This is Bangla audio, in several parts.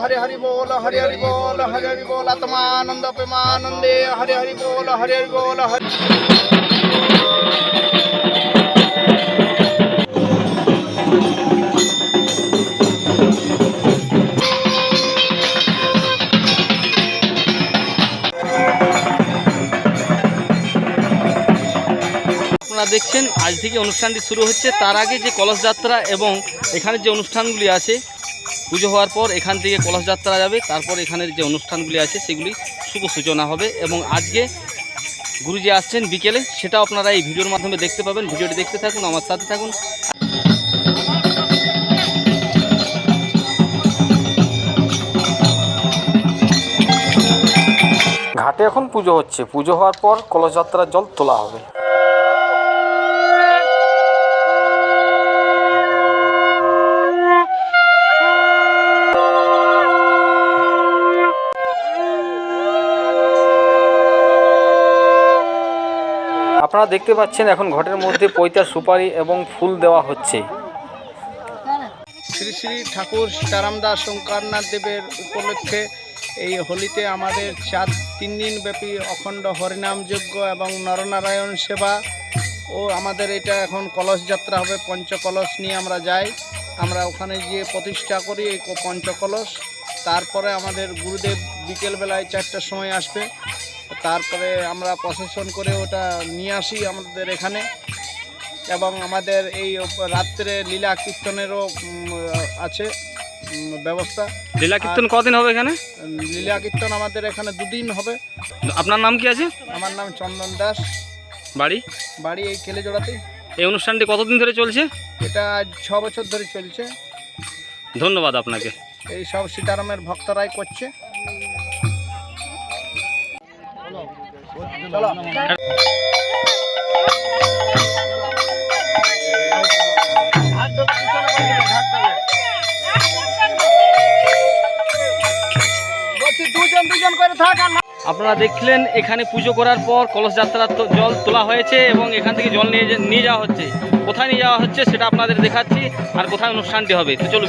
हरे हरि बोल हरे हरि बोल हरे हरि बोल आत्मानंद प्रेमानंदे हरे हरि बोल हरे हरि बोल हरे আপনারা দেখছেন আজ থেকে অনুষ্ঠানটি শুরু হচ্ছে তার আগে যে কলস যাত্রা এবং এখানে যে অনুষ্ঠানগুলি আছে পুজো হওয়ার পর এখান থেকে কলস যাত্রা যাবে, তারপর এখানের যে অনুষ্ঠানগুলি আছে সেগুলি শুভ সূচনা হবে এবং আজকে গুরুজি আসছেন বিকেলে, সেটাও আপনারা এই ভিডিওর মাধ্যমে দেখতে পাবেন। ভিডিওটি দেখতে থাকুন, আমার সাথে থাকুন। ঘাটে এখন পুজো হচ্ছে। পুজো হওয়ার পর কলস যাত্রার জল তোলা হবে। আপনারা দেখতে পাচ্ছেন এখন ঘটের মধ্যে পৈতার সুপারি এবং ফুল দেওয়া হচ্ছে। শ্রী শ্রী ঠাকুর সীতারাম দাস শঙ্করনাথ দেবের উপলক্ষে এই হোলিতে আমাদের চার, তিন দিন ব্যাপী অখণ্ড হরিনাম যজ্ঞ এবং নরনারায়ণ সেবা ও আমাদের এটা এখন কলস যাত্রা হবে, পঞ্চকলস নিয়ে আমরা যাই। আমরা ওখানে গিয়ে প্রতিষ্ঠা করি এই পঞ্চকলস। তারপরে আমাদের গুরুদেব বিকেলবেলায় চারটার সময় আসবে। তারপরে আমরা প্রসেশন করে ওটা নিয়ে আসি আমাদের এখানে। এবং আমাদের এই রাত্রে লীলা কীর্তনেরও আছে ব্যবস্থা। লীলা কীর্তন কদিন হবে এখানে? লীলা কীর্তন আমাদের এখানে দুদিন হবে। আপনার নাম কি আছে? আমার নাম চন্দন দাস। বাড়ি? বাড়ি এই কেলেজোড়াতেই। এই অনুষ্ঠানটি কতদিন ধরে চলছে? এটা ছ বছর ধরে চলছে। ধন্যবাদ আপনাকে। এই সব সীতারামের ভক্তরাই করছে। আপনারা দেখলেন এখানে পুজো করার পর কলস যাত্রার জল তোলা হয়েছে এবং এখান থেকে জল নিয়ে নিয়ে যাওয়া হচ্ছে। কোথায় নিয়ে যাওয়া হচ্ছে সেটা আপনাদের দেখাচ্ছি আর কোথায় অনুষ্ঠানটি হবে। তো চলো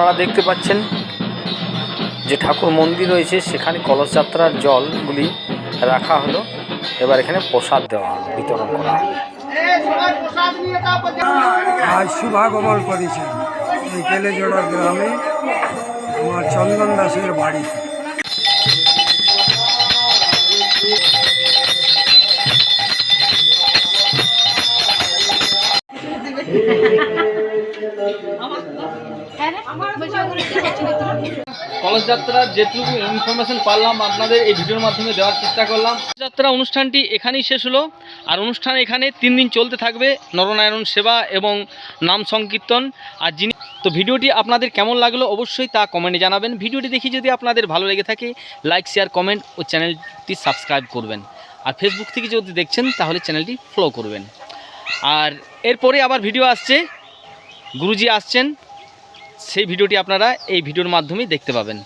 আপনারা দেখতে পাচ্ছেন যে ঠাকুর মন্দির রয়েছে, সেখানে কলসযাত্রার জলগুলি রাখা হলো। এবার এখানে প্রসাদ দেওয়া হলো, বিতরণ করা হবে আজ শুভাগমন করেছেন এই কেলেজোড়া গ্রামে আমার চন্দন দাসের বাড়িতে। কলস যাত্রার যেটুকু ইনফরমেশন পারলাম আপনাদের এই ভিডিওর মাধ্যমে দেওয়ার চেষ্টা করলাম। যাত্রা অনুষ্ঠানটি এখানেই শেষ হলো। আর অনুষ্ঠান এখানে তিন দিন চলতে থাকবে। নরনারায়ণ সেবা এবং নাম সংকীর্তন। আর যিনি তো ভিডিওটি আপনাদের কেমন লাগল অবশ্যই তা কমেন্টে জানাবেন। ভিডিওটি দেখি যদি আপনাদের ভালো লেগে থাকে লাইক শেয়ার কমেন্ট ও চ্যানেলটি সাবস্ক্রাইব করবেন। আর ফেসবুক থেকে যদি দেখছেন, তাহলে চ্যানেলটি ফলো করবেন। আর এরপরে আবার ভিডিও আসছে। গুরুজি আসছেন। সেই ভিডিওটি আপনারা এই ভিডিওর মাধ্যমেই দেখতে পাবেন।